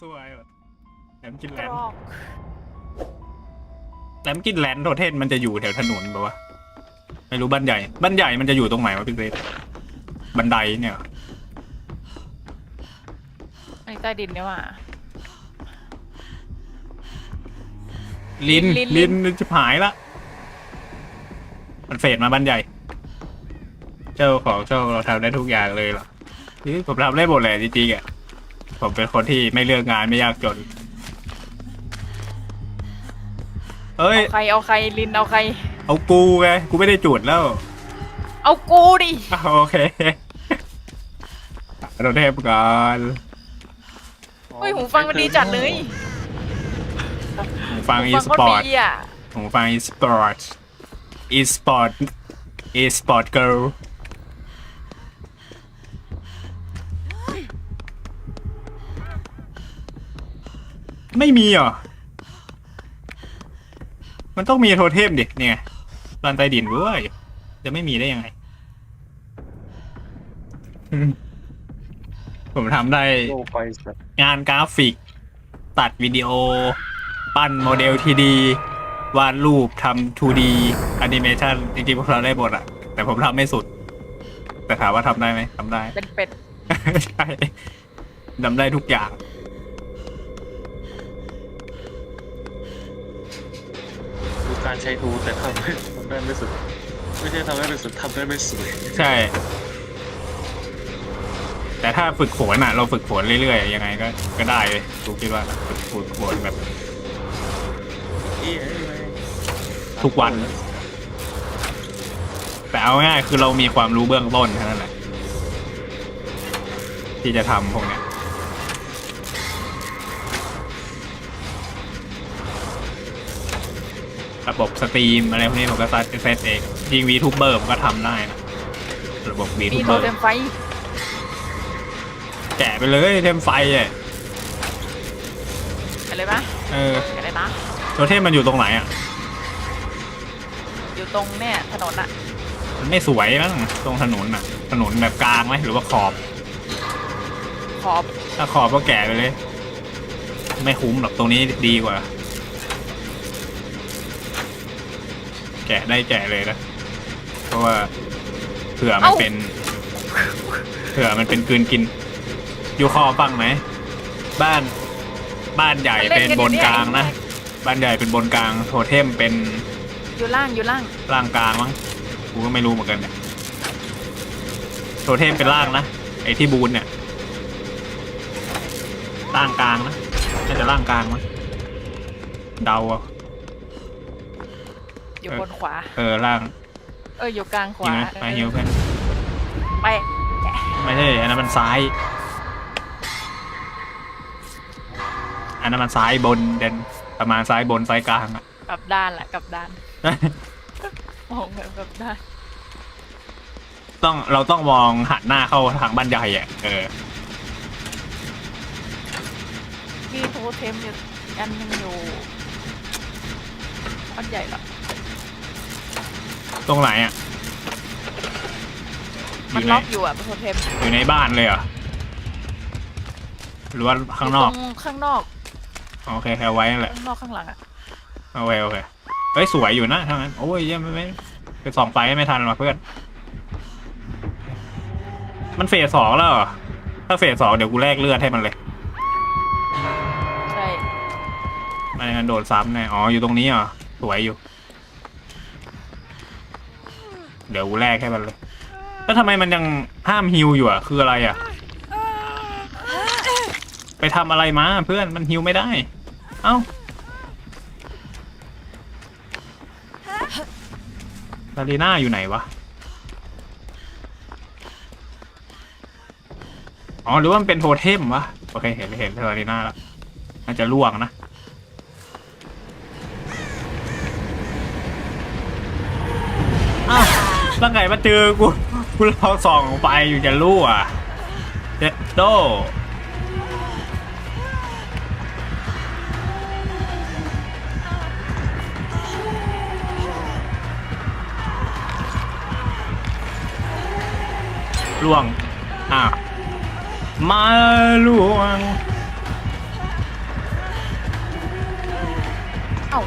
สวยว่ะแหลมกินแหกลรมอกแหลมกินแหลนโทเทนมันจะอยู่แถวถนนปะวะไม่รู้บ้านใหญ่บ้านใหญ่มันจะอยู่ตรงไหนวะพี่เซฟบันไดเนี่ยเหรออันนี้ใต้ดินเนี่ยว่ะ ลินลิ้นลิ้ลินนจะหายละมันเฟดมาบ้านใหญ่ เจ้าของเจ้าเราทำได้ทุกอย่างเลยเหรอนี่ผมทำได้หมดแหละจริงๆอะ ผมเป็นคนที่ไม่เลือกงานไม่ยากจน เอ้ย เอาใครเอาใครลินเอาใคร เอากูไง กูไม่ได้จุดแล้ว เอากูดิอะโอเคเราเทพก่อนเฮ้ยหูฟังมันดีจัดเลยหูฟังหูอีฟังสโคตปรอร์ตดีอะหูฟังอีสปอร์ตอีสปอร์ตอีสปอร์ตเกิร์ล ไม่มีเหรอ มันต้องมีโทเทมดิ เนี่ยลานใต้ดินเว้ย จะไม่มีได้ยังไงอืมผมทำได้ โลกไฟสัตว์งานกราฟิก ตัดวิดีโอ ปั้นโมเดลทีดี วาดรูปทำ 2D แอนิเมชันจริงๆผมทำได้หมดอะแต่ผมทำไม่สุด แต่ถามว่าทำได้ไหมทำได้ เป็นเป็ด ใช่ทำได้ทุกอย่าง ใช้ทูแต่ทำไม่ทำได้ไม่สุด ไม่ใช่ทำได้ไม่สุดทำได้ไม่สวยใช่ แต่ถ้าฝึกฝนอะเราฝึกฝนเรื่อยๆยังไงก็ก็ได้เลยกูคิดว่าฝึกฝึกฝนแบบเอ้ยเอ้ยไม่ทุกวัน แต่เอาง่ายๆคือเรามีความรู้เบื้องต้นแค่นั้นแหละที่จะทำพวกเนี้ย ระบบสตรีมอะไรพวกนี้ผมก็ซัดเซตเองยิงวีทูเบอร์ผมก็ทำได้นะระบบวีทูมีเบโทอร์เทมไฟแกะไปเลยเทมไฟอะอะไรปะเอออะไรนะโทเทมมันอยู่ตรงไหนอะอยู่ตรงเนี่ยถนนอะมันไม่สวยมั้งตรงถนนอะ ถนนแบบกลางไหมหรือว่าขอบ ขอบถ้าขอบก็แกะไปเลย ไม่คุ้มหรอกตรงนี้ดีกว่า แกะได้แกะเลยนะ เพราะว่าเผื่อมันเป็น เผื่อมันเป็นกลืนกิน อยู่คอฟังไหม บ้าน บ้านใหญ่เป็นบนกลางนะ บ้านใหญ่เป็นบนกลางโทเทมเป็นอยู่ล่างอยู่ล่างล่างกลางมั้งกูก็ไม่รู้เหมือนกันเนี่ยโทเทมเป็นล่างนะไอ้ที่บูนเนี่ยล่างกลางนะน่าจะล่างกลางมั้งเดาเอา อยู่เออบนขวา เออล่างเอออยู่กลางขจริงวาไหมไปฮิวเพื่อนไปไม่ใช่อันนั้นมันซ้าย อันนั้นมันซ้ายบนเดนประมาณซ้ายบนซ้ายกลางอะ กลับด้านแหละกลับด้านมองแบบกลับด้านต้องเราต้องมองหันหน้าเข้าทางบ้านใหญ่อะเออมีโทเทมอยู่อันหนึงอยู่อันใหญ่ละ ตรงไหนอะมันยู่ในล็อกอยู่อะโทเทมอยู่ในบ้านเลยเหรอหรือว่าข้างนอกยู่ตรงข้างนอกโอเคเอาไว้นั่นแหละข้างนอกข้างหลังอะโอเคโอเคเฮ้ยสวยอยู่นะทั้งนั้นโอ้ยเยี่ยมไม่ไม่ไปส่องไฟไม่ทันหรอกเพื่อน มันเฟสสองแล้วเหรอถ้าเฟสสองเดี๋ยวกูแลกเลือดให้มันเลย ใช่ไม่งั้นโดนซ้ำแน่อ๋ออยู่ตรงนี้เหรอสวยอยู่ เดี๋ยวกูแลกให้มันเลย แล้วทำไมมันยังห้ามฮิวอยู่อะ คืออะไรอะ ไปทำอะไรมาเพื่อนมันฮิวไม่ได้ เอ้าลาลีน่าอยู่ไหนวะ อ๋อหรือว่ามันเป็นโทเทมวะ โอเคเห็นเห็นลาลีน่าแล้วน่าจะล่วงนะ ตั้งไงมาเจอกูกูเอาส่องไปอยู่จะรู้อะเด็ดโดล่วง อะ มาล่วง เอ้า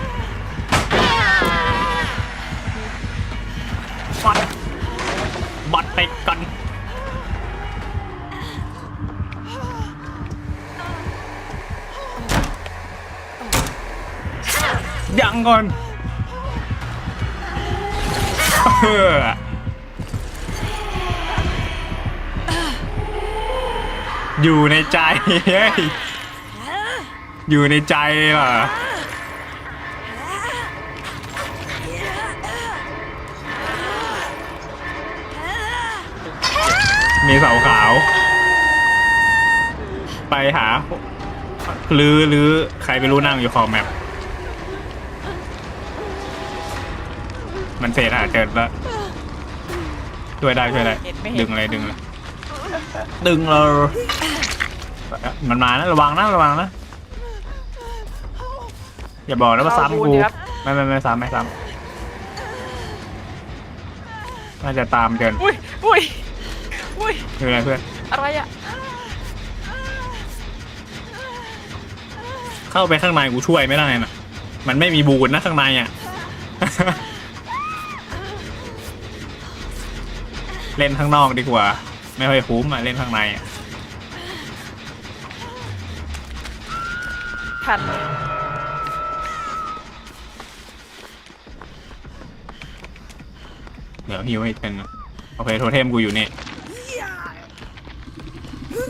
บัดไปกันยังก่อนอยู่ในใจ อยู่ในใจว่ะ มีเสาขาว ไปหาหรือหรือใครไม่รู้นั่งอยู่ขอบแมปมันเสร็จหาเจอแล้วช่วยได้ช่วยได้เห็นไม่เห็นดึงเลยดึงเลยดึงเลยมันมานะระวังนะระวังนะอย่าบอกนะว่าซ้ำกูไม่ไม่ไม่ซ้ำไม่ซ้ำน่าจะตามเกินอุ้ยอุ้ย อุ้ยคืออะไรเพื่อนอะไรอะเข้าไปข้างในกูช่วยไม่ได้น่ะมันไม่มีบูนนะข้างในอะ เล่นข้างนอกดีกว่า ไม่ค่อยคุ้มอะเล่นข้างในอะทันเดี๋ยวฮิวให้เป็นงโอเคโทเทมกูอยู่นี่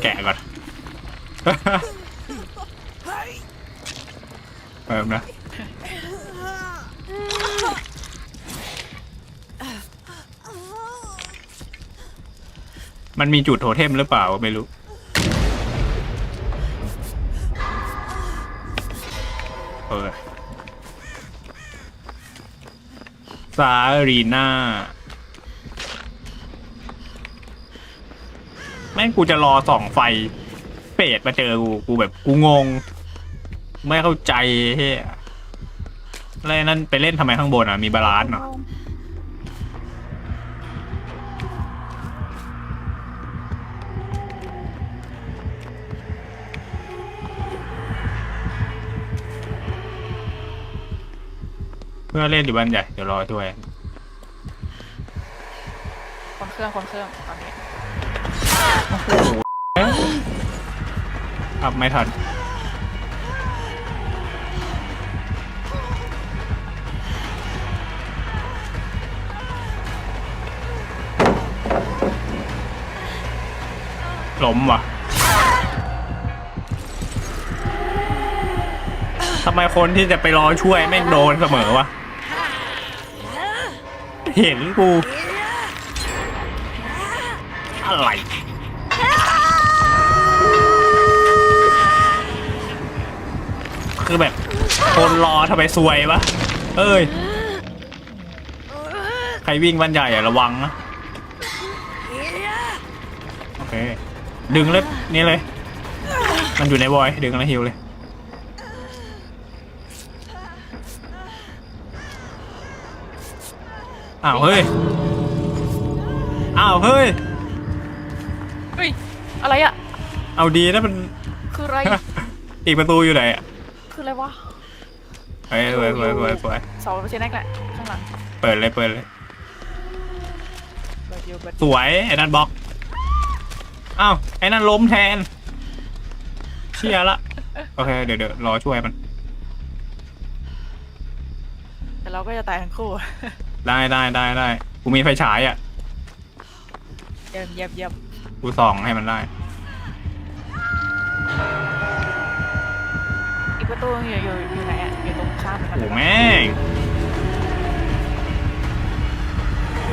แกะก่อนเปิมนะ มันมีจุดโทเทมหรือเปล่าไม่รู้ เออซารีน่า ม่งกูจะรอส่องไฟเป็ดมาเจอกูกูแบบกูงง ไม่เข้าใจเฮ้ยอะไรนั่นไปเล่นทำไมข้างบนอะมีบาลานซ์เหรอเพื่อเล่นอยู่บ้านใหญ่เดี๋ยวรอช่วย คนเครื่องคนเครื่องตอนนี้ อัพไม่ทันล้มว่ะทำไมคนที่จะไปรอช่วยแม่งโดนเสมอวะ เห็นกู อะไร คือแบบคนรอทำไมซวยวะ เอ้ย ใครวิ่งบ้านใหญ่อะระวังนะ โอเค ดึงเลยนี่เลย มันอยู่ในบอย ดึงแล้วฮิวเลยอ้าวเฮ้ย อ้าวเฮ้ย เฮ้ย อะไรอะเอาดีนะมันคืออะไร อีกประตูอยู่ไหนอะ คืออะไรวะเฮ้ยสวยสวยสวยสวยเสาเชนแนกแหละข้างหลังเปิดเลยเปิดเลยเบิร์ดยูเบิร์ดสวยไอ้นั่นบล็อกอ้าวไอ้นั่นล้มแทนเชียละโอเคเดี๋ยวเดี๋ยวรอช่วยมัน แต่เราก็จะตายทั้งคู่ ได้ได้ได้ได้กูมีไฟฉายอะเยี่ยมเยี่ยมเยี่ยมกูส่องให้มันได้ กประตูอยู่อยู่อยู่ไหนอะอยู่ตรงข้ามกันโอ้เลยแม่ง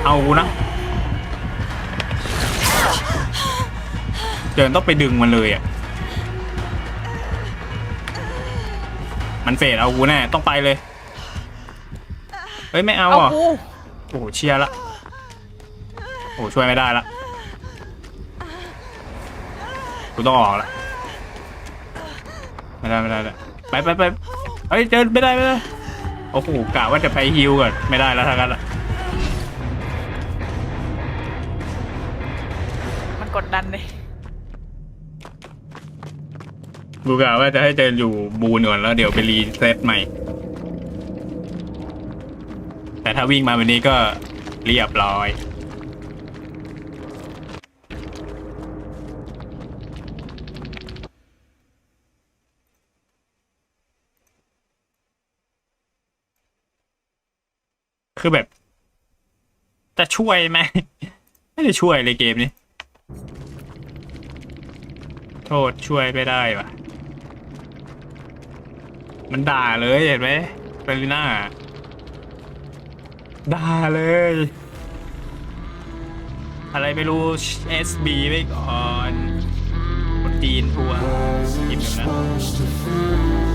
เอากูนะเดินต้องไปดึงมันเลยอะ มันเฟดเอากูแน่ต้องไปเลย เฮ้ยไม่เอาเอาอะกูโอ้โหเชียร์ละ โอ้โหช่วยไม่ได้ละกูต้องออกละ ไม่ได้ไม่ได้ไม่ได้ ไปไปไปเฮ้ยเจอไม่ได้ไม่ได้โอ้โหกะว่าจะไปฮิวก่อนไม่ได้แล้วทั้งนั้นละมันกดดันเลยกูกะว่าจะให้เจออยู่บูนก่อนแล้วเดี๋ยวไปรีเซ็ตใหม่ถ้าวิ่งมาวันนี้ก็เรียบร้อย คือแบบ จะช่วยไหม ไม่ได้ช่วยเลยเกมนี้ โทษช่วยไม่ได้ปะมันด่าเลยเห็นไหมเฟลิน่าด่าเลย อะไรไม่รู้ SB ไปก่อนคนจีนทัวร์พิมแบบนั้น